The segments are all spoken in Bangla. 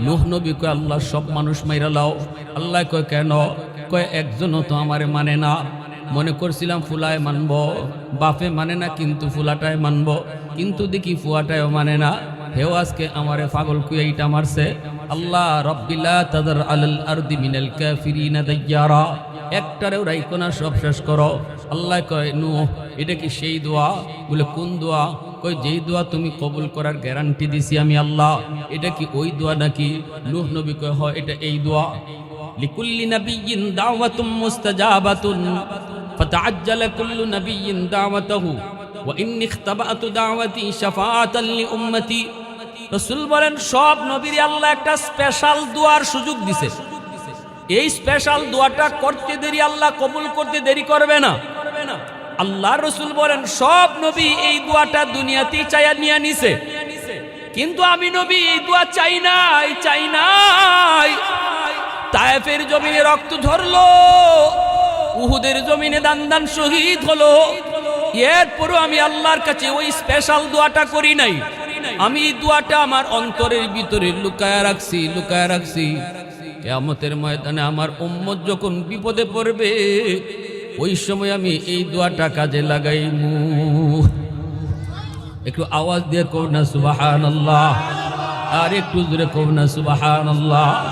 নুহ নবী কয়, আল্লাহ, সব মানুষ মাইরা লাও। আল্লাহ কয়, কেন? কয়, একজনও তো আমারে মানে না। মনে করছিলাম ফুলায় মানব। বাপে মানে না, কিন্তু ফুলাটায় মানব। কিন্তু দেখি ফুয়াটায়ও মানে না। হেও আজকে আমারে পাগল কুয়াইটা মারছে। আল্লাহ রব্বিল্লা তাদার আলাল আরদি মিনাল কাফিরিনা দাইয়ারা। একটারেও রাইকো না, সব শেষ করো। আল্লাহ কয় নু এটা কি সেই দোয়া? বলে, কোন দোয়া? কই যেই দোয়া তুমি কবুল করার গ্যারান্টি দিছি আমি আল্লাহ, এটা কি ওই দোয়া নাকি নূহ নবী কয় হয় এটা এই দোয়া লিকুল্লি নাবিয়্যিন দাওয়াতুম মুস্তাজাবাতুন, ফাতাআজ্জালা কুল্লু নাবিয়্যিন দাওয়াতাহু, ওয়া ইন্নী ইখতাবাতু দাওয়াতি শাফাআতান লিউম্মতি রাসূল বলেন, সব নবীর আল্লাহ একটা স্পেশাল দোয়ার সুযোগ দিছে। এই স্পেশাল দোয়াটা করতে দেরি আল্লাহ কবুল করতে দেরি করবে না। আল্লাহ রসুল বলেন, সব নবী এই দোয়াটা দুনিয়াতেই চাইয়া নিয়ে নিছে। কিন্তু আমি নবী এই দোয়া চাই নাই চাই নাই। তায়েফের জমিনে রক্ত ধরলো, উহুদের জমিনে দান দান শহীদ হলো। এরপরও আমি আল্লাহর কাছে ওই স্পেশাল দোয়াটা করি নাই। আমি এই দোয়াটা আমার অন্তরের ভিতরে লুকায়া রাখছি লুকায়া রাখছি। কেয়ামতের ময়দানে আমার উম্মত যখন বিপদে পড়বে ওই সময় আমি এই দোয়াটা কাজে লাগাইমু। একটু আওয়াজ দিয়ে কব না সুবাহান আর একটু জোরে কব না সুবাহান আল্লাহ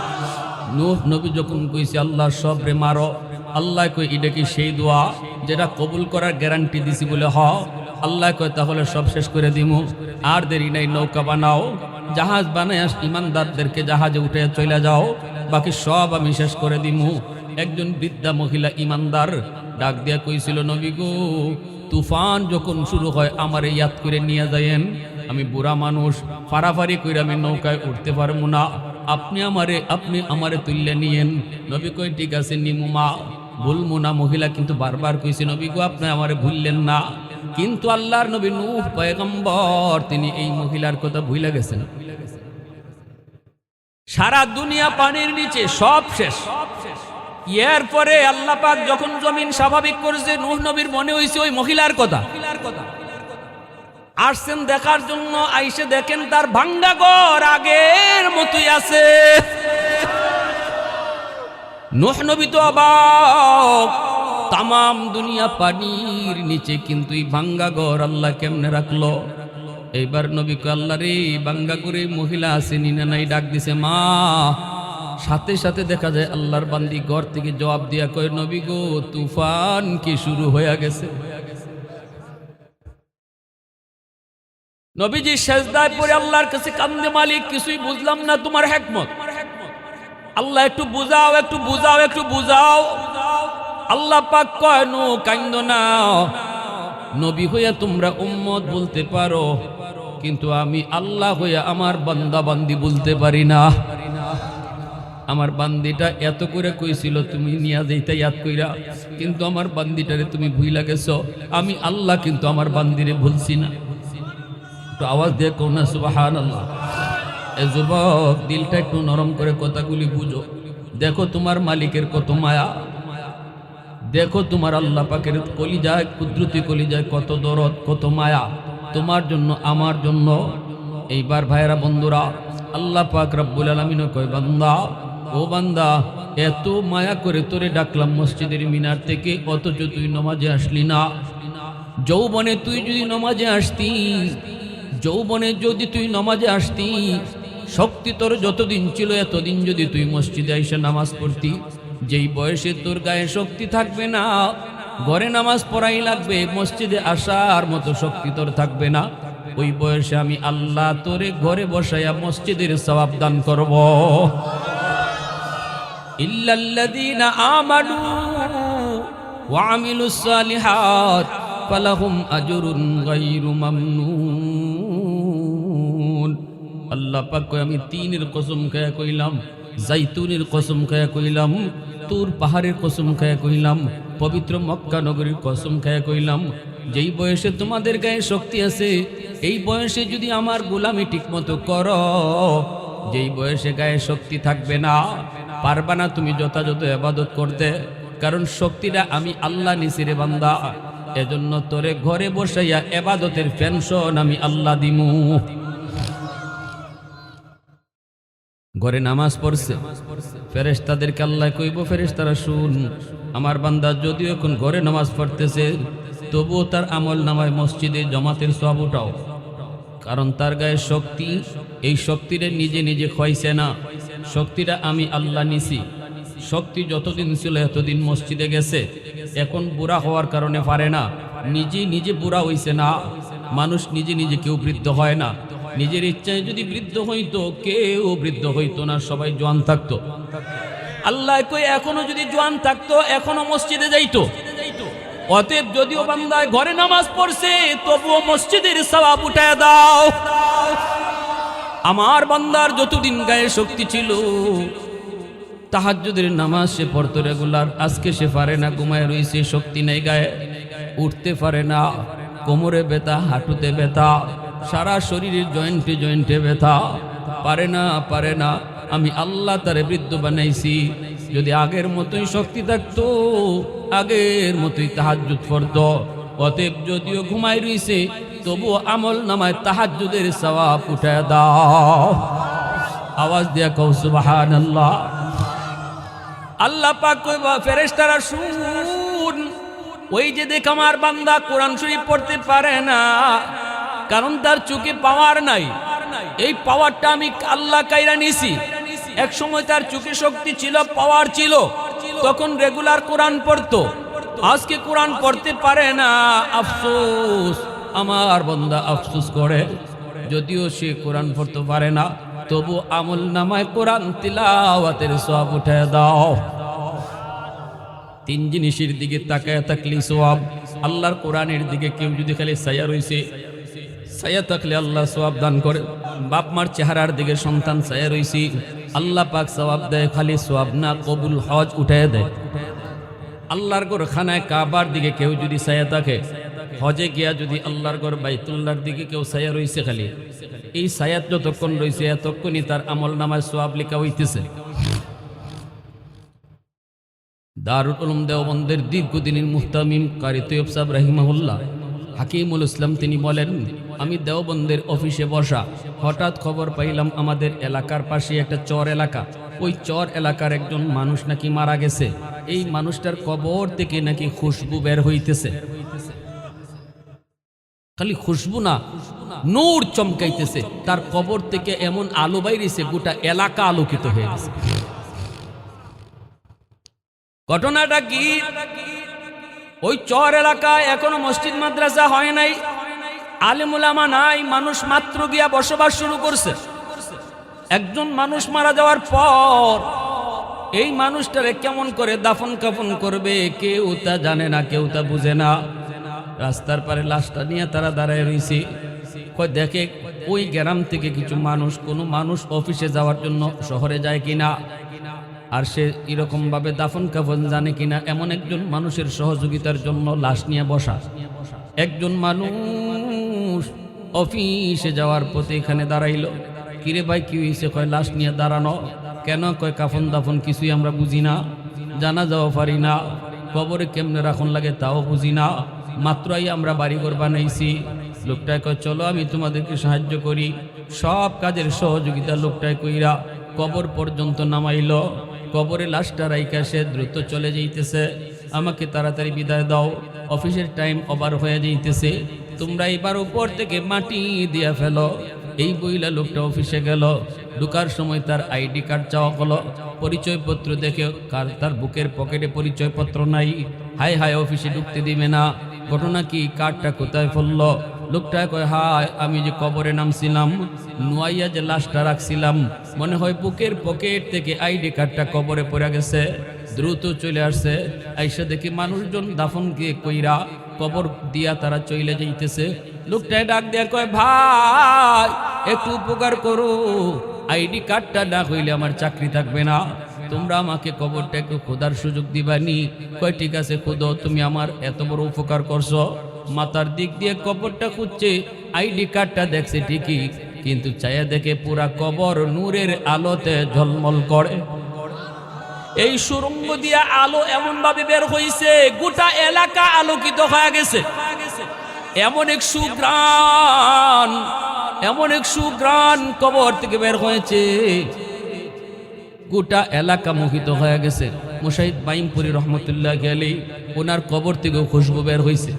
নূহ নবী যখন কইছে, আল্লাহ সবরে মারো, আল্লাহ কই, এটা কি সেই দোয়া যেটা কবুল করার গ্যারান্টি দিছি বলে, হ, আল্লাহ কয় তাহলে সব শেষ করে দিমু। আর দেরি নাই, নৌকা বানাও। জাহাজ বানায় ইমানদারদেরকে জাহাজে উঠে চলে যাও। বাকি সব আমি শেষ করে দিমু। একজন বৃদ্ধা মহিলা ইমানদার ডাক দিয়া কইছিল, নবী গো, তুফান যখন শুরু হয়, আমারে ইয়াদ করে নিয়ে যায়েন। আমি বুড়া মানুষ ফারাফারি করে আমি নৌকায় উঠতে পারব না। আপনি আমারে আপনি আমারে তুললে নিয়েন। নবী কই ঠিক আছে, নিমু মা, ভুলমু না। মহিলা কিন্তু বারবার কইছে, নবী গো, আপনি আমারে ভুললেন না। কিন্তু আল্লাহর নবী নূহ পয়গম্বর, তিনি এই মহিলার কথা ভুলে গেছেন। সারা দুনিয়া পানির নিচে সব শেষ সব শেষ। এরপরে আল্লাহ পাক যখন জমিন স্বাভাবিক করেছে, নূহ নবীর মনে হয়েছে ওই মহিলার কথা। আসছেন দেখার জন্য, আইসে দেখেন তার ভাঙ্গা ঘর আগের মতোই আছে। নূহ নবী তো অবাক, তামাম দুনিয়া পানির নিচে, কিন্তু এই ভাঙ্গা ঘর আল্লাহ কেমনে রাখল? এইবার নবী আল্লাহ রে বাঙ্গা করে মহিলা আসেনি না নাই? ডাক দিছে, মা সাথে সাথে দেখা যায় আল্লাহর বান্দি ঘর থেকে জবাব দিয়া কয়, নবী গো, তুফান কি শুরু হয়ে গেছে? নবীজি সেজদায় পরে আল্লাহর কাছে কান্দে, মালিক, কিছুই বুঝলাম না, তোমার হেকমত। আল্লাহ, একটু বুঝাও একটু বুঝাও একটু বুঝাও। আল্লাহ পাক কয়, নো কান্দ না। নবী হইয়া তোমরা উম্মত বলতে পারো, কিন্তু আমি আল্লাহ হইয়া আমার বান্দা বান্দি বলতে পারি না। আমার বান্দিটা এত করে কইছিল, তুমি নিয়া যাইতে ইয়াদ কইরা। কিন্তু আমার বান্দিটারে তুমি ভুইলা গেছো। আমি আল্লাহ কিন্তু আমার বান্দিরে ভুলছি না। একটু আওয়াজ দিয়ে কো না সুবাহান আল্লাহ এ যুবক, দিলটা একটু নরম করে কথাগুলি বুঝো। দেখো তোমার মালিকের কত মায়া। দেখো তোমার আল্লাহ পাকের কলিজায়, কুদরতি কলিজায় কত দরদ, কত মায়া। তোমার জন্য, আমার জন্য। এইবার ভাইরা বন্ধুরা, আল্লাহ পাক রব্বুল আলমিন কয়, বান্দা ও বান্দা, এত মায়া করে তোরে ডাকলাম মসজিদের মিনার থেকে, অথচ তুই নমাজে আসলি না। যৌবনে তুই যদি নমাজে আসতি, যৌবনে যদি তুই নমাজে আসতি, শক্তি তোর যতদিন ছিল, এতদিন যদি তুই মসজিদে এসে নামাজ পড়তি। যেই বয়সে তোর গায়ে শক্তি থাকবে না, ঘরে নামাজ পড়াই লাগবে, মসজিদে আসার মতো শক্তি তোর থাকবে না। ওই বয়সে আমি আল্লাহ তোরে ঘরে বসাইয়া মসজিদের সবাব দান করব। ইল্লাল্লাযীনা আমানু ওয়া আমিলুস সালিহাত ফালাহুম আজরুন গায়রু মামনুন। আল্লাহ পাক কয়, আমি তিনের কসম খায়া কইলাম, জাইতুনের কসম খায়া কইলাম, তুর পাহাড়ের কসম খায়া কইলাম, পবিত্র মক্কা নগরীর কসম খায়া কইলাম। যেই বয়সে তোমাদের গায়ে শক্তি আছে, এই বয়সে যদি আমার গোলামি ঠিকমতো করো, যেই বয়সে গায়ে শক্তি থাকবে না পারবা না তুমি যথাযথ এবাদত করতে, কারণ শক্তিটা আমি আল্লাহ নিসিরে বান্দা। এজন্য তোরে ঘরে বসাইয়া এবাদতের পেনশন আমি আল্লাহ দিমু। ঘরে নামাজ পড়ছে, ফেরেশতাদেরকে আল্লাহ কইব, ফেরেশতারা শুন, আমার বান্দা যদিও এখন ঘরে নামাজ পড়তেছে, তবুও তার আমল নামায় মসজিদে জমাতের সব উঠাও। কারণ তার গায়ে শক্তি, এই শক্তিটা নিজে নিজে ক্ষয়ছে না। শক্তিটা আমি আল্লাহ নিছি। শক্তি যতদিন ছিল এতদিন মসজিদে গেছে। এখন বুড়া হওয়ার কারণে পারে না। নিজে নিজে বুড়া হইছে না। মানুষ নিজে নিজে কেউ বৃদ্ধ হয় না। নিজের ইচ্ছায় যদি বৃদ্ধ হইতো, কেউ বৃদ্ধ হইতো না, সবাই জোয়ান থাকতো। আল্লাহ কই, এখনও যদি জোয়ান থাকতো, এখনও মসজিদে যাইতো। অতএব যদিও বান্দায় ঘরে নামাজ পড়ছে, তবুও মসজিদের সবাব উঠায় দাও। আমার বান্দার যতদিন গায়ে শক্তি ছিল, তাহাজ্জুদের নামাজ সে পড়তো রেগুলার। আজকে সে পারে না, ঘুমায় রয়েছে শক্তি নেই গায়ে। উঠতে পারে না, কোমরে ব্যথা, হাঁটুতে ব্যথা, সারা শরীরের জয়েন্টে জয়েন্টে ব্যথা। পারে না পারে না, আমি আল্লাহ তারে বৃদ্ধ বানাইছি। যদি আগের মতোই শক্তি থাকতো, আগের মতোই তাহাজ্জুদ পড়তো। অতএব যদিও ঘুমাই রইছে তবুও আমল নামায় তাহাজ্জুদের সওয়াব উঠে দাও। আওয়াজ দিয়া কৌ সুবাহান আল্লাহ আল্লাহ পাক কইবা ফেরেশতারা শুন, ওই যে দেখ আমার বান্দা কোরআন শরীফ পড়তে পারে না, কারণ তার চোখে পাওয়ার নাই। এই পাওয়ারটা আমি আল্লাহ কাইরা নিছি। এক সময় তার চোখে শক্তি ছিল পাওয়ার ছিল, তখন রেগুলার কোরআন পড়তো। আজকে কোরআন পড়তে পারে না, আফসোস। আমার বন্দা আফসুস করে। যদিও সে কোরআন পড়তে পারে না, তবু আমল নামায় কোরআন তিলাওয়াতের সব উঠে দাও। তিন জিনিসের দিকে তাকায় থাকলে সোয়াব আল্লাহর কোরআনের দিকে কেউ যদি খালি সায়া রইছে সায়া থাকলে আল্লাহ সোয়াব দান করে। বাপ মার চেহারার দিকে সন্তান সায়া রইছি, আল্লাহ পাক সওয়াব দেয়, খালি সোয়াব না, কবুল হজ উঠে দেয়। আল্লাহর ঘর খানায় কাবার দিকে কেউ যদি সায়া থাকে হজে গিয়া যদি আল্লাহর ঘর বাইতুল্লাহর দিকে কেউ সায়া রইছে খালি, এই সায়াত যতক্ষণ রইছে এতক্ষণই তার আমল নামায় সোয়াব লেখা হইতেছে। দারুল উলুম দেওবন্দের দীর্ঘদিনের মুহতামিম কারি তৈয়ব সাহেব রাহিমাহুল্লাহ হাকিমুল ইসলাম, তিনি বলেন, আমি দেওবন্দের অফিসে বসা, হঠাৎ খবর পাইলাম আমাদের এলাকার পাশে একটা চর এলাকা। ওই চর এলাকার একজন মানুষ নাকি মারা গেছে। এই মানুষটার কবর থেকে নাকি খুশবু বের হইতেছে। খালি খুশবু না, নূর চমকাইতেছে। তার কবর থেকে এমন আলো বাইরেছে, গোটা এলাকা আলোকিত হয়ে গেছে। ঘটনাটা কি? ওই চর এলাকায় এখনও মসজিদ, মাদ্রাসা হয় নাই। আলিমুলামা নাই, মানুষ মাত্র গিয়া বসবাস শুরু করছে। একজন মানুষ মারা যাওয়ার পর এই মানুষটারে কেমন করে দাফন কাফন করবে, কেউ তা জানে না, কেউ তা বুঝে না। রাস্তার পারে লাশটা নিয়ে তারা দাঁড়ায় রয়েছে কয়, দেখে ওই গ্রাম থেকে কিছু মানুষ, কোনো মানুষ অফিসে যাওয়ার জন্য শহরে যায় কিনা? আর সে এরকম ভাবে দাফন কাফন জানে কিনা? এমন একজন মানুষের সহযোগিতার জন্য লাশ নিয়ে বসা। একজন মানুষ অফিসে যাওয়ার পথে এখানে দাঁড়াইলো। কিরে ভাই, কি হয়েছে কয়, লাশ নিয়ে দাঁড়ানো। কেন? কয় কাফন দাফন কিছুই আমরা বুঝি না। জানা যাওয়া পারি না। কবরে কেমনে রাখন লাগে তাও বুঝি না। মাত্রই আমরা বাড়ি বাড়িঘর বানাইছি। লোকটায় কয়, চলো আমি তোমাদেরকে সাহায্য করি। সব কাজের সহযোগিতা লোকটায় কইরা কবর পর্যন্ত নামাইল। কবরে লাশটা রাইকা সে দ্রুত চলে যাইতেছে। আমাকে তাড়াতাড়ি বিদায় দাও, অফিসের টাইম ওভার হয়ে যাইতেছে। তোমরা এবার উপর থেকে মাটি দিয়া ফেলো। এই বইলা লোকটা অফিসে গেল। ঢুকার সময় তার আইডি কার্ড চাওয়া হলো। পরিচয়পত্র দেখে কার তার বুকের পকেটে পরিচয়পত্র নাই। হাই হাই অফিসে ঢুকতে দিবে না। ঘটনা কি? কার্ডটা কোথায় ফেলল? লোকটা কয়, হায়, আমি যে কবরে নামছিলাম, নুয়াইয়া যে লাশটা রাখছিলাম, মনে হয় বুকের পকেট থেকে আইডি কার্ডটা কবরে পড়ে গেছে। দ্রুত চলে আসছে। আইসা দেখি মানুষজন দাফন গিয়ে কইরা কবর দিয়া তারা চলে যাইতেছে। লোকটায় ডাক দেয়া কয়, ভাই, একটু উপকার করো। আইডি কার্ডটা না হইলে আমার চাকরি থাকবে না। তোমরা আমাকে কবরটা একটু খোদার সুযোগ দিবানি। কয়, ঠিক আছে খুদো, তুমি আমার এত বড় উপকার করছ। মাথার দিক দিয়ে কবরটা খুঁজছে, আইডি কার্ডটা দেখছে ঠিকই, কিন্তু চায়া দেখে পুরা কবর নূরের আলোতে ঝলমল করে। এই সুরঙ্গ দিয়া আলো এমন ভাবে বের হইছে, গোটা এলাকা আলোকিত হয়ে গেছে। এমন এক সুগ্রাণ এমন এক সুগ্রাণ কবর থেকে বের হয়েছে। গোটা এলাকা মোহিত হয়ে গেছে। মুশাহিদ বাইমপুরি রহমতুল্লাহ গেলেই ওনার কবর থেকেও খুশবু বের হয়েছে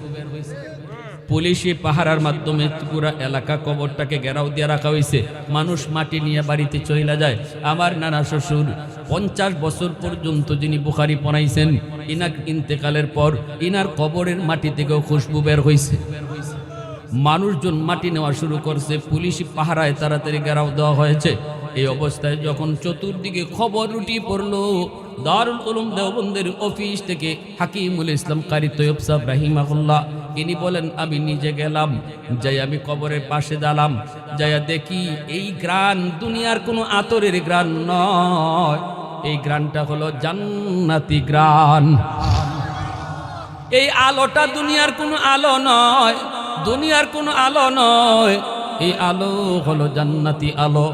পুলিশি পাহারার মাধ্যমে পুরা এলাকা কবরটাকে ঘেরাও দিয়ে রাখা হয়েছে মানুষ মাটি নিয়ে বাড়িতে চলে যায়। আমার নানা শ্বশুর পঞ্চাশ বছর পর্যন্ত যিনি বুখারি পড়াইছেন ইনার ইন্তেকালের পর ইনার কবরের মাটি থেকেও খুশবু বের হয়েছে মানুষজন মাটি নেওয়া শুরু করছে, পুলিশি পাহারায় তাড়াতাড়ি ঘেরাও দেওয়া হয়েছে। এই অবস্থায় যখন চতুর্দিকে খবর রুটি পড়ল, দারুল উলুম দেওবন্দের অফিস থেকে হাকিমুল ইসলাম কারি তৈয়ব সাহ রাহিমাহুল্লাহ ইনি বলেন, আমি নিজে গেলাম, যাই আমি কবরের পাশে দাঁড়াম যাইয়া দেখি এই গ্রান দুনিয়ার কোনো আতরের গ্রান নয়। এই গ্রানটা হলো জান্নাতি গ্রান। এই আলোটা দুনিয়ার কোনো আলো নয়, দুনিয়ার কোনো আলো নয়, এই আলো হলো জান্নাতি আলো।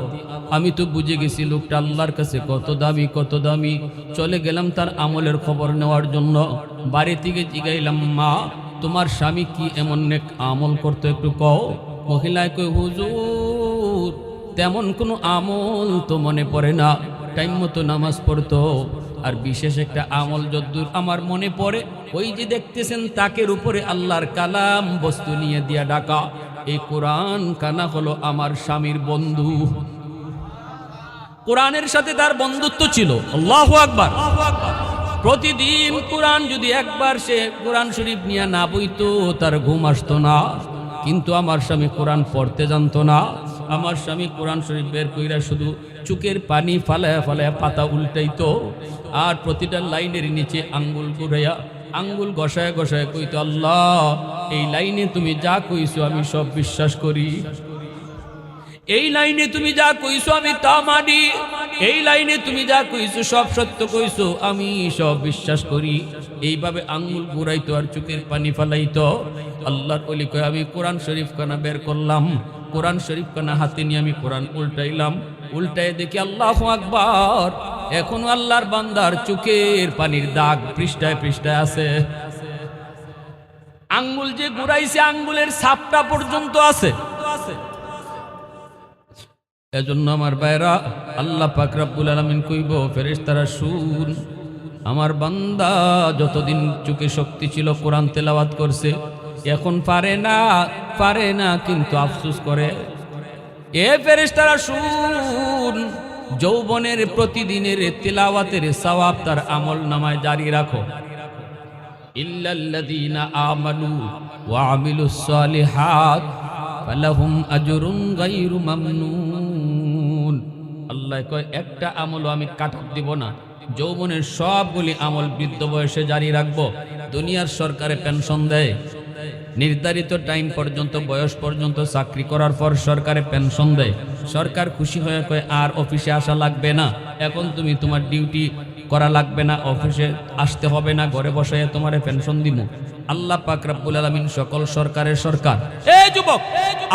আমি তো বুঝে গেছি লোকটা আল্লাহর কাছে কত দামি কত দামি। চলে গেলাম তার আমলের খবর নেওয়ার জন্য। বাড়ি থেকে জিগাইলাম, মা, তোমার স্বামী কি এমন নেক আমল করতো একটু কও? মহিলায় কই হুজুর, তেমন কোনো আমল তো মনে পড়ে না। টাইম মতো নামাজ পড়তো। আর বিশেষ একটা আমল যদ্দূর আমার মনে পড়ে, ওই যে দেখতেছেন তাকের উপরে আল্লাহর কালাম বস্তু নিয়ে দিয়া ডাকা। এই কোরআন কানা হলো আমার স্বামীর বন্ধু। কোরআনের সাথে তার বন্ধুত্ব ছিল। আল্লাহ আকবার। প্রতিদিন কোরআন যদি একবার সে কোরআন শরীফ নিয়ে না বইতো, তার ঘুম আসতো না। কিন্তু আমার স্বামী কোরআন পড়তে জানতো না। আমার স্বামী কোরআন শরীফ বের কইরা শুধু চুকের পানি ফালায়া ফালায়া পাতা উল্টাইতো। আর প্রতিটা লাইনের নিচে আঙ্গুল ঘুরাইয়া, আঙ্গুল গসায় গসায় কইতো, আল্লাহ, এই লাইনে তুমি যা কইছো আমি সব বিশ্বাস করি। এই লাইনে তুমি যা কইছো আমি তা মানি। এই লাইনে তুমি যা কইছো, সব সত্য কইছো, আমি সব বিশ্বাস করি। এইভাবে আঙ্গুল ঘুরাইতো আর চোখের পানি ফালাইতো। আল্লাহর অলি কয় আমি কোরআন শরীফ খানা বের করলাম। কোরআন শরীফ খানা হাতে নিয়ে আমি কোরআন উল্টাইলাম। উল্টায় দেখি আল্লাহ আকবার। এখনও আল্লাহর বান্দার চোখের পানির দাগ পৃষ্ঠায় পৃষ্ঠায় আছে। আঙ্গুল যে ঘুরাইছে, আঙ্গুলের ছাপটা পর্যন্ত আছে। এজন্য আমার বাইরা আল্লাহ পাক রব্বুল আলামিন কইব, ফেরেশতারা শুন। আমার বান্দা যতদিন চুকে শক্তি ছিল, কোরআন তেলাওয়াত করছে, এখন পারে না পারে না, কিন্তু আফসুস করে। এ ফেরেশতারা শুন, যৌবনের প্রতিদিনের তেলাওয়াতের সওয়াব তার আমল নামায় জারি রাখো। ইল্লাল্লাযীনা আমানু ওয়া আমিলুস সালিহাত ফালাহুম আজরুন গায়রু মামনুন। আল্লাহ কয়, একটা আমলও আমি কাটার দিব না। যৌবনের সবগুলি আমল বৃদ্ধ বয়সে জারি রাখব। দুনিয়ার সরকারে পেনশন দেয়। নির্ধারিত টাইম পর্যন্ত, বয়স পর্যন্ত চাকরি করার পর সরকারে পেনশন দেয়। সরকার খুশি হয়ে কয়, আর অফিসে আসা লাগবে না। এখন তুমি তোমার ডিউটি করা লাগবে না, অফিসে আসতে হবে না, ঘরে বসে তোমার পেনশন দিব আল্লাহ পাক রব্বুল আলামিন সকল সরকারের সরকার। এই যুবক,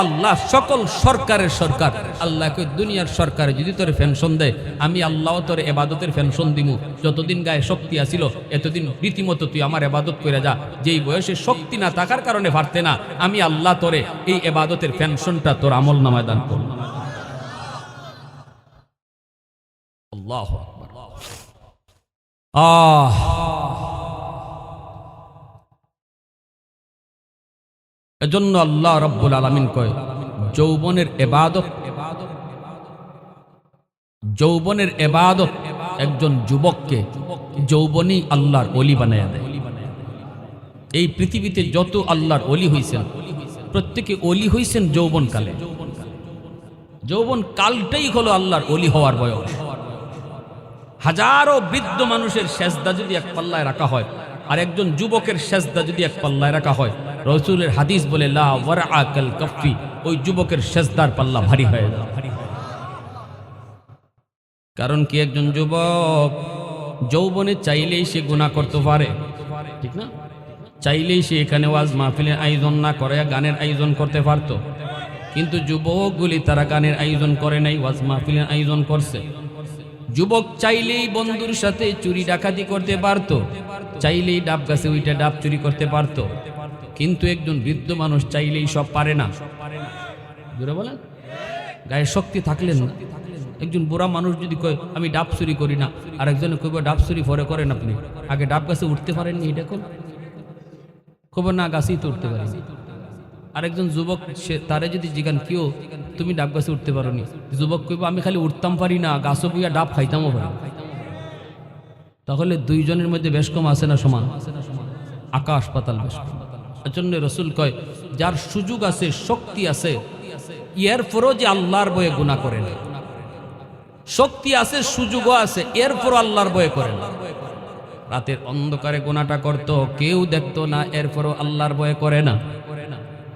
আল্লাহ সকল সরকারের সরকার। আল্লাহ কই দুনিয়ার সরকার যদি তোর পেনশন দেয়, আমি আল্লাহ তোর এবাদতের পেনশন দিমু। যতদিন গায়ে শক্তি আসিল এতদিন রীতিমতো তুই আমার এবাদত করে যা। যেই বয়সে শক্তি না থাকার কারণে পারতে না, আমি আল্লাহ তোরে এই এবাদতের পেনশনটা তোর আমল নামায় দান করব। আল্লাহ আহ। এজন্য আল্লাহ রব্বুল আলমিন কয়, যৌবনের এবাদত যৌবনের এবাদত একজন যুবককে যৌবনই আল্লাহর অলি বানায় দেয়। এই পৃথিবীতে যত আল্লাহর অলি হইছেন, প্রত্যেকে অলি হইছেন যৌবন কালে যৌবন কালটাই হলো আল্লাহর অলি হওয়ার বয়স। হাজারো বৃদ্ধ মানুষের সেজদা যদি এক পাল্লায় রাখা হয়, আর একজন যুবকের সেজদা যদি এক পাল্লায় রাখা হয়, রসুলের হাদিস বলে, লা কাফি ওই যুবকের সেজদার পাল্লা ভারী হয়ে কারণ কি একজন যুবক যৌবনে চাইলেই সে গুনাহ করতে পারে? ঠিক না? চাইলেই সে এখানে ওয়াজ মাহফিলের আয়োজন না করে, গানের আয়োজন করতে পারতো। কিন্তু যুবকগুলি তারা গানের আয়োজন করে নাই, ওয়াজ মাহফিলের আয়োজন করছে। যুবক চাইলেই বন্ধুর সাথে চুরি ডাকাতি করতে পারতো, চাইলেই ডাব গাছে ওইটা ডাব চুরি করতে পারতো, কিন্তু একজন বৃদ্ধ মানুষ চাইলেই সব পারে না। জোরে বলেন? গায়ে শক্তি থাকলেন না। একজন বুড়া মানুষ যদি কয়, আমি ডাব চুরি করি না। আর একজনে কইব, ডাব চুরি পরে করেন আপনি। আগে ডাব গাছে উঠতে পারেননি, এটা কব না, গাছেই তো উঠতে পারি আরেকজন যুবক, সে তারে যদি জিগান কেউ তুমি ডাব গাছে উঠতে পারো নি যুবক কইব, আমি খালি উঠতাম পারি না, গাছও বুইয়া ডাব খাইতামও পারি। তাহলে দুইজনের মধ্যে বেশ কম আছে না সমান? আকাশ পাতাল বেশ কম। এজন্য রসুল কয়, যার সুযোগ আছে, শক্তি আছে, এর পরও যে আল্লাহর বয়ে গুণা করে না। শক্তি আছে, সুযোগও আছে এরপর আল্লাহর বয়ে করে না। রাতের অন্ধকারে গোনাটা করত, কেউ দেখতো না এরপরও আল্লাহর বয়ে করে না।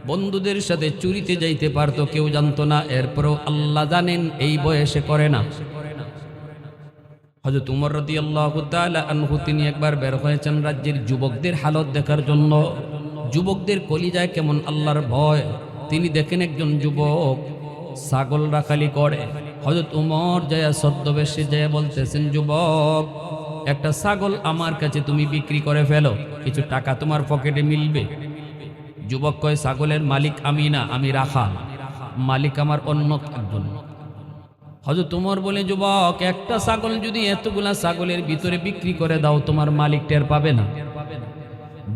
বন্ধুদের সাথে চুরিতে যাইতে পারতো, কেউ জানতো না। এরপরও আল্লাহ জানেন, এই বয়সে করে না। হজরত উমর রদি আল্লাহ আনহু, তিনি একবার বের হয়েছেন রাজ্যের যুবকদের হালত দেখার জন্য। যুবকদের কলিজায় কেমন আল্লাহর ভয়। তিনি দেখেন একজন যুবক ছাগল রাখালি করে। হজরত উমর জয়া ছদ্মবেশে জয়া বলতেছেন, যুবক, একটা ছাগল আমার কাছে তুমি বিক্রি করে ফেলো। কিছু টাকা তোমার পকেটে মিলবে? যুবক কয়, ছাগলের মালিক আমি না, আমি রাখা মালিক আমার অন্য একজন। হজরত তোমার বলে, যুবক, একটা ছাগল যদি এতগুলা ছাগলের ভিতরে বিক্রি করে দাও, তোমার মালিক টের পাবে না।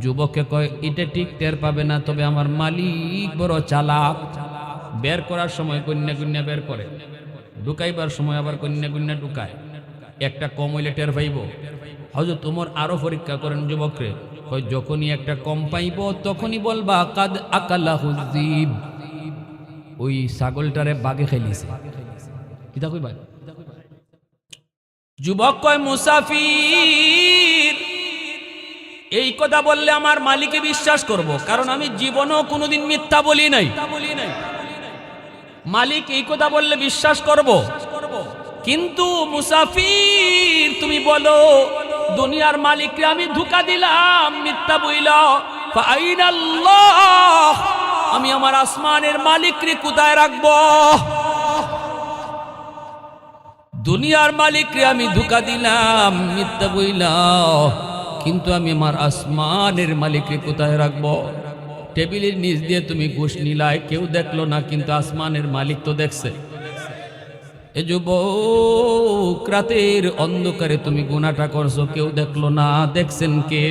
যুবককে কয়, এটা ঠিক টের পাবে না, তবে আমার মালিক বড় চালাক। বের করার সময় কন্যা কন্যা বের করে। ঢুকাইবার সময় আবার কন্যা কন্যা ঢুকায়। একটা কম হইলে টের পাইব। হজরত তোমার আরও পরীক্ষা করেন যুবকরে যখনই একটা কম পাইব, তখনই বলবা, কাদ আকালা হুজিব ওই ছাগলটারে বাগে খেলিছে কিতা কইবা যুবক কয়, মুসাফির, এই কথা বললে আমার মালিকে বিশ্বাস করব, কারণ আমি জীবনেও কোনোদিন মিথ্যা বলি নাই। মালিক এই কথা বললে বিশ্বাস করব। কিন্তু মুসাফির, তুমি বলো দুনিয়ার মালিককে আমি ধোকা দিলাম, মিথ্যা বইল। আমি আমার আসমানের মালিককে কোথায় রাখব? দুনিয়ার মালিকরে আমি ধোকা দিলাম, মিথ্যা বইলাম কিন্তু আমি আমার আসমানের মালিককে কোথায় রাখব? টেবিলের নিচ দিয়ে তুমি ঘুষ নিলায় কেউ দেখল না, কিন্তু আসমানের মালিক তো দেখছে। এ যুবক, রাতের অন্ধকারে তুমি গুণাটা করছ, কেউ দেখল না, দেখছেন কে?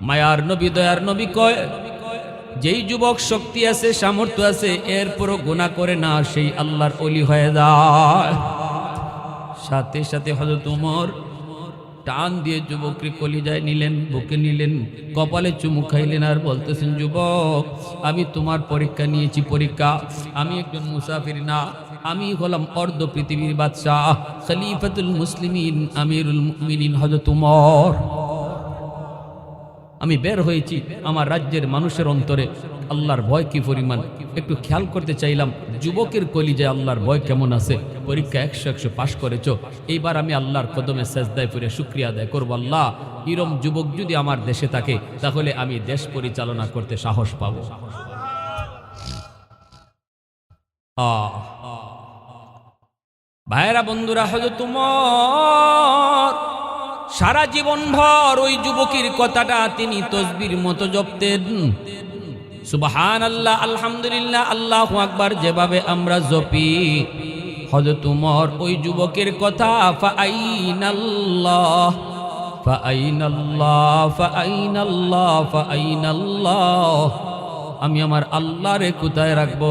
মায়ার নবী, দয়ার নবী কয়, যেই যুবক শক্তি আছে, সামর্থ্য আছে, এরপরও গুণা করে না, সেই আল্লাহর অলি হয়ে যায়। সাথে সাথে হজরত উমর টান দিয়ে যুবককে কলিজায় নিলেন, বুকে নিলেন, কপালে চুমু খাইলেন আর বলতেছেন, যুবক, আমি তোমার পরীক্ষা নিয়েছি, পরীক্ষা। আমি একজন মুসাফির না আমি হলাম অর্ধ পৃথিবীর বাদশাহ, খলিফাতুল মুসলিমিন, আমিরুল মুমিনিন হজরত উমর। আমি বের হয়েছি আমার রাজ্যের মানুষের অন্তরে। আল্লাহর ভয় কি পরিমাণ? একটু খেয়াল করতে চাইলাম, যুবকের কলিজায় আল্লাহর ভয় কেমন আছে? পরীক্ষা একশো একশো পাশ করেছ। এইবার আমি আল্লাহর কদমে সেজদায় ফিরে শুক্রিয়া আদায় করব আল্লাহ। ইরম যুবক যদি আমার দেশে থাকে, তাহলে আমি দেশ পরিচালনা করতে সাহস পাবো। আহ। ভাইরা বন্ধুরা হয়তো তোমার সারা জীবন ভর ওই যুবকের কথাটা তিনি তসবির মতো জপতেন। সুবাহান আল্লাহ আলহামদুলিল্লাহ, আল্লাহ আকবার, যেভাবে আমরা জপি। হজরত উমর ওই যুবকের কথা আমি আমার আল্লাহরে কোথায় রাখব?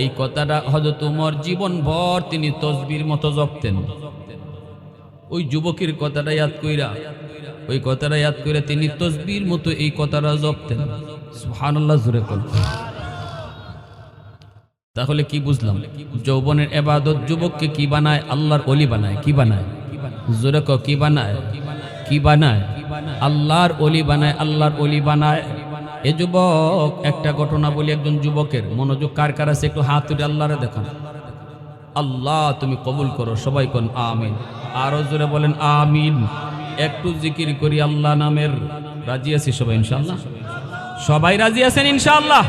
এই কথাটা হজরত উমর জীবন ভর তিনি তসবির মতো জপতেন। ওই যুবকের কথাটা ইয়াদ কইরা, ওই কথাটা ইয়াদ কইরা তিনি তসবির মতো এই কথাটা জপতেন। সুবহানাল্লাহ জুড়ে করতেন তাহলে কি বুঝলাম? যৌবনের এবাদত যুবককে কি বানায়? আল্লাহর অলি বানায়। কি বানায়? জোরে কি বানায়? কি বানায়? আল্লাহর অলি বানায়, আল্লাহর অলি বানায়। এ যুবক, একটা ঘটনা বলি একজন যুবকের। মনোযোগ কার কার আছে? একটু হাত তুলে আল্লাহরে দেখান। আল্লাহ, তুমি কবুল করো, সবাই কোন, আমিন। আরও জোরে বলেন, আমিন। একটু জিকির করি আল্লাহ নামের। রাজি আছি সবাই ইনশাল্লাহ সবাই রাজি আছেন, ইনশাআল্লাহ?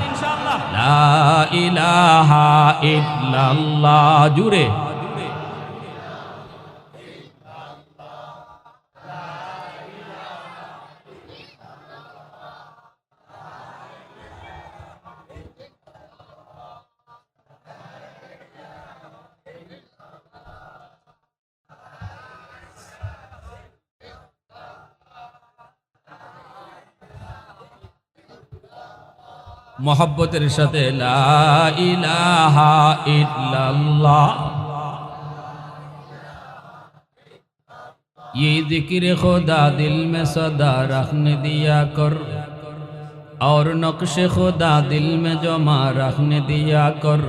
লা ইলাহা ইল্লাল্লাহ, জুড়ে। মহব্বতের সাথে یہ ذکر خدا دل میں صدا رکھنے دیا کر۔ اور نقش خدا دل میں جمع رکھنے دیا کر۔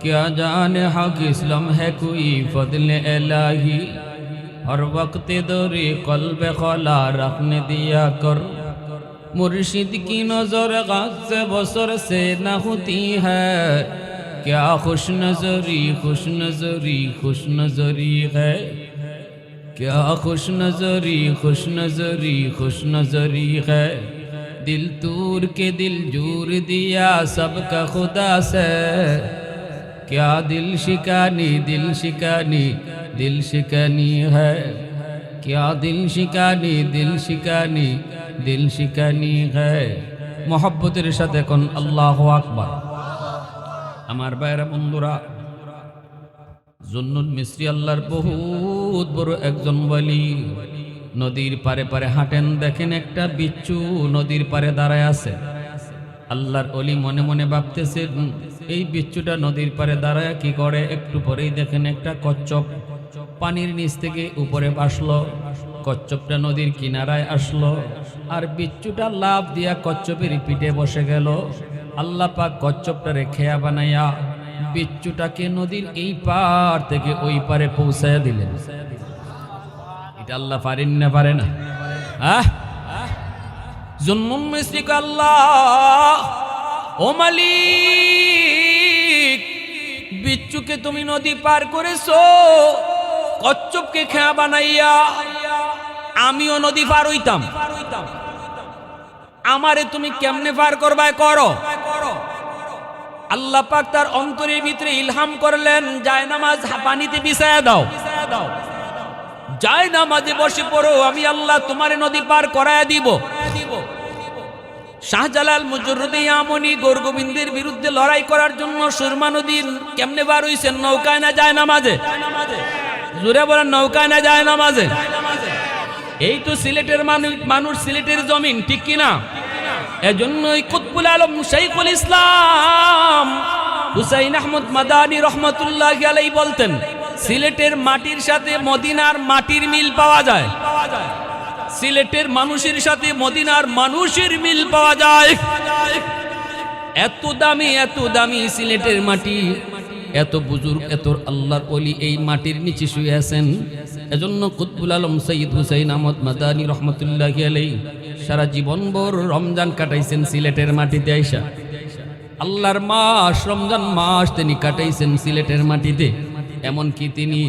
کیا جان حق اسلم ہے کوئی فضل الہی؟ ہر وقت دوری قلب خلا رکھنے دیا کر۔ مرشد کی نظر غاز بسر سے نہ ہوتی ہے۔ کیا خوش نظری خوش نظری خوش نظری ہے۔ کیا خوش نظری خوش نظری خوش نظری ہے۔ دل تور کے دل جور دیا سب کا خدا سے۔ کیا دل شکانی دل شکانی، دل شکنی ہے۔ کیا دل شکانی دل شکانی۔ দিল শিকানি হ্যায় মহব্বতের সাথে এখন আল্লাহ আকবার। আমার বাইরা বন্ধুরা জুন্নুল মিস্ত্রি আল্লাহর বহুত বড় একজন বলি নদীর পারে পারে হাঁটেন, দেখেন একটা বিচ্ছু নদীর পারে দাঁড়ায় আছে। আল্লাহর অলি মনে মনে ভাবতেছে এই বিচ্ছুটা নদীর পারে দাঁড়ায় কি করে? একটু পরেই দেখেন একটা কচ্ছপ পানির নিচ থেকে উপরে বাসলো কচ্ছপটা নদীর কিনারায় আসলো। আর বিচ্ছুটা লাভ দিয়া কচ্ছপের পিঠে বসে গেল। আল্লাহ পাক কচ্ছপটারে খেয়া বানাইয়া বিচ্ছুটাকে নদীর এই পার থেকে ওই পারে পৌঁছায়া দিলেন। এটা আল্লাহ পারেন না পারে না? আহ! জন্মুম মিস্ত্রিক আল্লাহ, ও মালিক, বিচ্ছুকে তুমি নদী পার করেছ, কচ্ছপকে খেয়া বানাইয়া আমিও নদী পার হইতাম। আমারে তুমি কেমনে পার করবায় করো? আল্লাহ পাক তার অন্তরের ভিতরে ইলহাম করলেন, যায় নামাজ পানিতে বিছায়া দাও। যায় নামাজে বসে পড়ো, আমি আল্লাহ তোমার নদী পার করায় দিব। শাহজালাল মুজরুদ্দি আমনি গোরগোবিন্দের বিরুদ্ধে লড়াই করার জন্য সুরমা নদীর কেমনে বার হইছেন? নৌকায় না যায় নামাজে? জুড়ে বলেন, নৌকায় না যায় নামাজে? এই তো সিলেটের মানুষ মানুষ সিলেটের জমিন, ঠিক কিনা? এজন্যই কুতবুল আলম শাইখুল ইসলাম হুসাইন আহমদ মাদানী রহমতুল্লাহ আলাই বলতেন, সিলেটের মাটির সাথে মদিনার মাটির মিল পাওয়া যায়। সিলেটের মানুষের সাথে মদিনার মানুষের মিল পাওয়া যায়। এত দামি এত দামি সিলেটের মাটি। এত বুজুর্গ, এত আল্লাহর অলি এই মাটির নিচে শুয়ে আছেন। এজন্য কুতবুল আলম সঈদ হুসাইন আহমদ মাদানী রহমতুল্লাহ আলাই সারা জীবন ভর রমজান কাটাইছেন সিলেটের মাটিতে আইসা। আল্লাহর মাস, রমজান মাস তিনি কাটাইছেন সিলেটের মাটিতে। এমনকি তিনি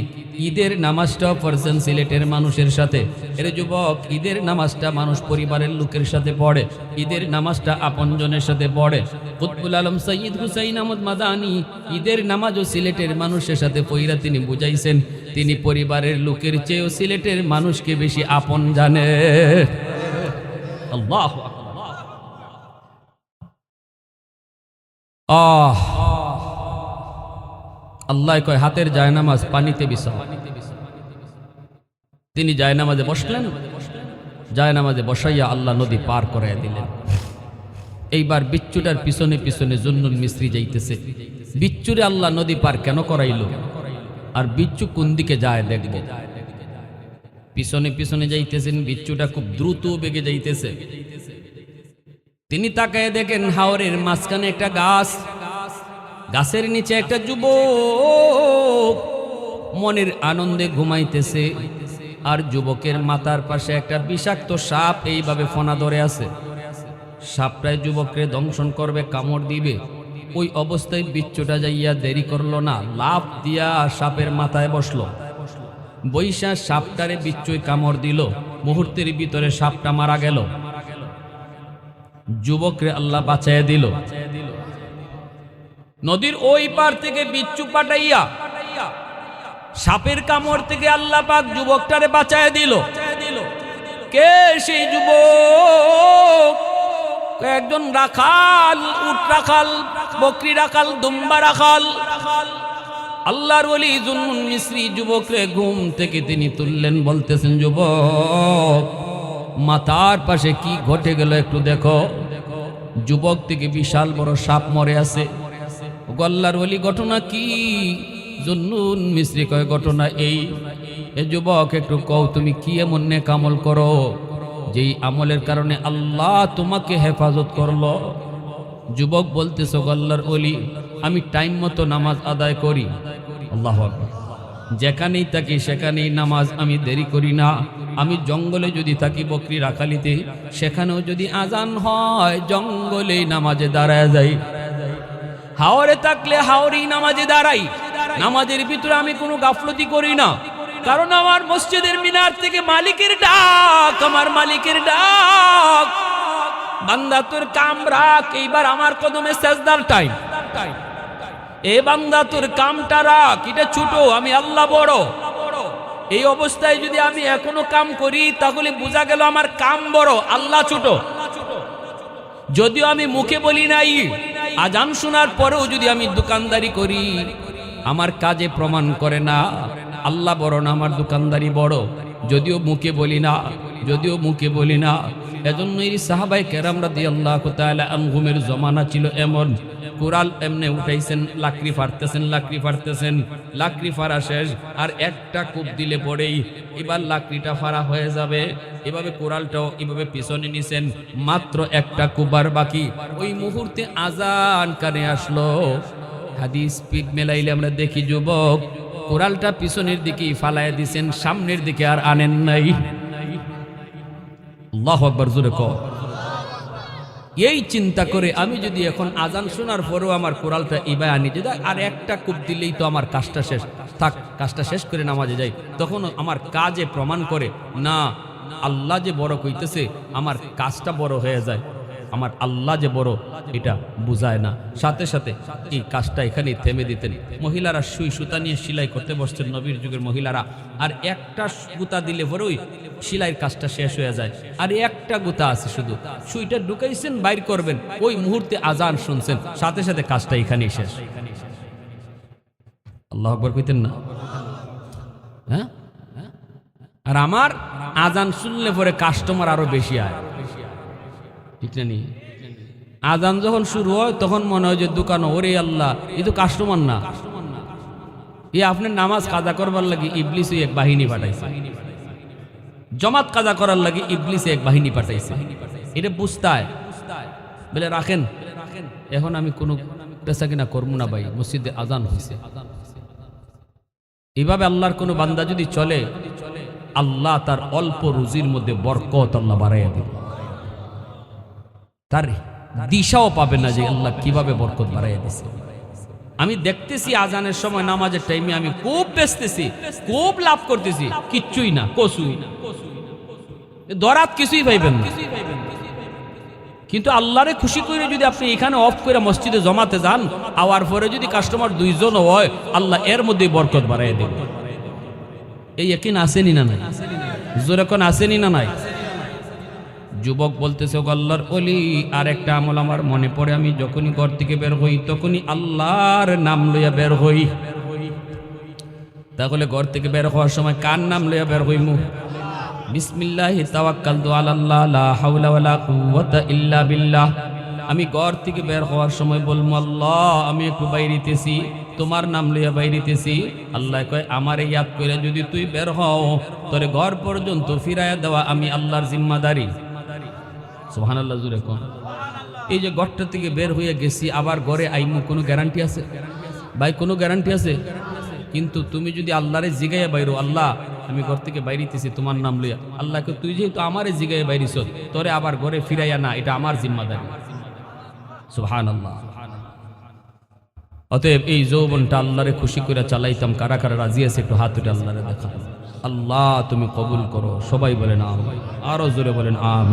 ঈদের নামাজটাও পড়ছেন সিলেটের মানুষের সাথে। এর যুবক, ঈদের নামাজটা মানুষ পরিবারের লোকের সাথে পড়ে। ঈদের নামাজটা আপনজনের সাথে পড়ে। কুতবুল আলম সঈদ হুসাইন আহমদ মাদানি ঈদের নামাজও সিলেটের মানুষের সাথে পইরা তিনি বুঝাইছেন তিনি পরিবারের লোকের চেয়েও সিলেটের মানুষকে বেশি আপন জানে। আল্লাহ কয়, হাতের জায়নামাজ পানিতে বিছাও। তিনি জায়নামাজে বসলেন। জায়নামাজে বসাইয়া আল্লাহ নদী পার করাইয়া দিলেন। এইবার বিচ্ছুটার পিছনে পিছনে জন্নুল মিস্ত্রি যাইতেছে। বিচ্ছুরে আল্লাহ নদী পার কেন করাইল? আর বিচ্ছু কোন দিকে যায় দেখব? পিছনে পিছনে যাইতেছেন, বিচ্ছুটা খুব দ্রুত বেগে যাইতেছে। তিনি তাকায় দেখেন হাওরের মাঝখানে একটা গাছ। গাছের নিচে একটা যুবক মনের আনন্দে ঘুমাইতেছে আর যুবকের মাথার পাশে একটা বিষাক্ত সাপ এইভাবে ফোনা ধরে আছে। সাপটায় যুবককে দংশন করবে, কামড় দিবে। ওই অবস্থায় বিচ্ছুটা যাইয়া দেরি করল না লাভ দিয়া সাপের মাথায় বসল। বৈশা সাপটারে বিচ্ছুই কামড় দিল, মুহূর্তের ভিতরে সাপটা মারা গেল। যুবকরে আল্লাহ বাঁচাইয়া দিল। নদীর ওই পার থেকে বিচ্ছু পাঠাইয়া সাপের কামড় থেকে আল্লাহ পাক যুবকটারে বাঁচায় দিল। কে সেই যুবক? একজন রাখাল, উট রাখাল, বকরি রাখাল, দুম্বা রাখাল। আল্লাহর ওলি জুনুন মিশ্রি যুবকরে ঘুম থেকে তিনি তুললেন, বলতেছেন, যুবক, মাথার পাশে কি ঘটে গেল একটু দেখো। যুবক থেকে বিশাল বড় সাপ মরে আছে। গল্লার ওলি, ঘটনা কি? জন্নুন মিশ্রি কয়, ঘটনা এই। এ যুবক, একটু কও তুমি কি এমন নেক আমল করো? যেই আমলের কারণে আল্লাহ তোমাকে হেফাজত করল। যুবক বলতেছ, গল্লার ওলি, আমি টাইম মতো নামাজ আদায় করি। আল্লাহ যেখানেই থাকি, সেখানেই নামাজ আমি দেরি করি না। আমি জঙ্গলে যদি থাকি বকরি রাখালিতে, সেখানেও যদি আজান হয়, জঙ্গলেই নামাজে দাঁড়ায় যাই। হাওরে থাকলে হাওরেই নামাজে দাঁড়াই। নামাজের ভিতরে আমি কোনো গাফলতি করি না। কারণ আমার মসজিদের মিনার থেকে মালিকের ডাক, আমার মালিকের ডাক। বান্দা, তোর কাম রাখ, এইবার আমার কদমে সেজদার টাইম এ বান্দা, তোর কামটা রাখ, এটা ছোট, আমি আল্লাহ বড়। এই অবস্থায় যদি আমি এখনও কাম করি, তাহলে বোঝা গেল আমার কাম বড়, আল্লাহ ছোট। যদিও আমি মুখে বলি নাই, আজান শোনার পরেও যদি আমি দোকানদারি করি, আমার কাজে প্রমাণ করে না। আল্লাহ বড় না, আমার দোকানদারি বড়। যদিও মুখে বলি না, যদিও মুখে বলি না। এজন্যই সাহাবাই কেরামরা দিয়ে আল্লাহ তাআলা আনহুমের জমানা ছিল এমন। কোরাল এমনে উঠাইছেন, লাকড়ি ফাড়তেছেন লাকড়ি ফাড়তেছেন। লাকড়ি ফাড়া শেষ, আর একটা কূপ দিলে পরেই এবার লাকড়িটা ফাড়া হয়ে যাবে। এভাবে কোরালটাও এভাবে পিছনে নিছেন, মাত্র একটা কুবার বাকি। ওই মুহূর্তে আজান কানে আসলো। হাদিস পিক মেলাইলে আমরা দেখি, যুবক কোরালটা পিছনের দিকে ফালায় দিছেন, সামনের দিকে আর আনেন নাই। জোরে কর এই চিন্তা করে আমি যদি এখন আজান শোনার পরেও আমার কোরালটা ইবায় আনি যে আর একটা কূপ দিলেই তো আমার কাজটা শেষ। থাক, কাজটা শেষ করে নামাজে যাই। তখন আমার কাজে প্রমাণ করে, না, আল্লাহ যে বড় কইতেছে, আমার কাজটা বড় হয়ে যায়। আমার আল্লাহ যে বড় এটা বুঝায় না। সাথে সাথে এই কাজটা এখানেই থেমে দিতেন। মহিলারা সুই সুতা নিয়ে সেলাই করতে বসতেন নবীর যুগের মহিলারা। আর একটা গুতা দিলে পরেই সেলাইয়ের কাজটা শেষ হয়ে যায়। আর একটা গুতা আছে শুধু। সুইটা ঢুকাইছেন বাইর করবেন। ওই মুহূর্তে আজান শুনছেন। সাথে সাথে কাজটা এখানেই শেষ। আল্লাহ আকবর কইতেন না? হ্যাঁ? আর আমার আজান শুনলে পরে কাস্টমার আরও বেশি আয়। ঠিক না নি? আজান যখন শুরু হয়, তখন মনে হয় যে দোকান, ওরে আল্লাহ এই তো কাস্টমার না। এ আপনার নামাজ কাজা করবার লাগি, ইবলিস এক বাহিনী পাঠাইছে। জমাত কাজা করার লাগি, ইবলিস এক বাহিনী পাঠাইছে। এটা বুঝতায়। বলে, রাখেন, এখন আমি কোনো পেশা কিনা করব না ভাই, মসজিদে আজান হয়েছে এইভাবে আল্লাহর কোনো বান্দা যদি চলে, আল্লাহ তার অল্প রুজির মধ্যে বরকত আল্লাহ বাড়াইয়া দিবে। তার দিশাও পাবে না যে আল্লাহ কীভাবে বরকত বাড়াইয়া দিছে। আমি দেখতেছি আজানের সময় নামাজের টাইমে আমি খুব বেচতেছি খুব লাভ করতেছি, কিচ্ছুই না, কসুই দরাত কিছুই পাইবেন না। কিন্তু আল্লাহরে খুশি করে যদি আপনি এখানে অফ করে মসজিদে জমাতে যান, আওয়ার পরে যদি কাস্টমার দুইজন হয়, আল্লাহ এর মধ্যে বরকত বাড়াই দেবে। এই একিন আসেনি না নাই? জোর এখন আসেনি না নাই? যুবক বলতেছে গল্লার অলি আর একটা আমল আমার মনে পড়ে, আমি যখনই ঘর থেকে বের হই, তখনই আল্লাহর নাম লইয়া বের হই। তাহলে ঘর থেকে বের হওয়ার সময় কার নাম লইয়া বের হইমু? লা ইল্লা বিল্লাহ। আমি ঘর থেকে বের হওয়ার সময় বলব আল্লাহ, আমি একটু বাইরিতেছি, তোমার নাম লইয়া বাইরিতেছি। আল্লাহ কয়, আমারে ইয়াদ করে যদি তুই বের হও, তোরে ঘর পর্যন্ত ফিরাইয়া দেওয়া আমি আল্লাহর জিম্মাদারি। সুবহানাল্লাহ জুড়ে কোন। এই যে ঘরটা থেকে বের হয়ে গেছি, আবার ঘরে আইমু, কোনো গ্যারান্টি আছে? ভাই, কোনো গ্যারান্টি আছে? কিন্তু তুমি যদি আল্লাহরে জিগাইয়া বাইরো, আল্লাহ, আমি ঘর থেকে বাইরিতেছি, তোমার নাম লইয়া। আল্লাহকে তুই যেহেতু আমারে জিগাইয়া বাইরিস তোরে আবার ঘরে ফিরাইয়া না, এটা আমার জিম্মাদারি। সুহান আল্লাহ অতএব এই যৌবনটা আল্লাহরে খুশি করে চালাইতাম, কারা কারা রাজি আছে, একটু হাত উঠে আল্লাহরে দেখা আল্লাহ, তুমি কবুল করো, সবাই বলেন আম আরও জোরে বলেন আম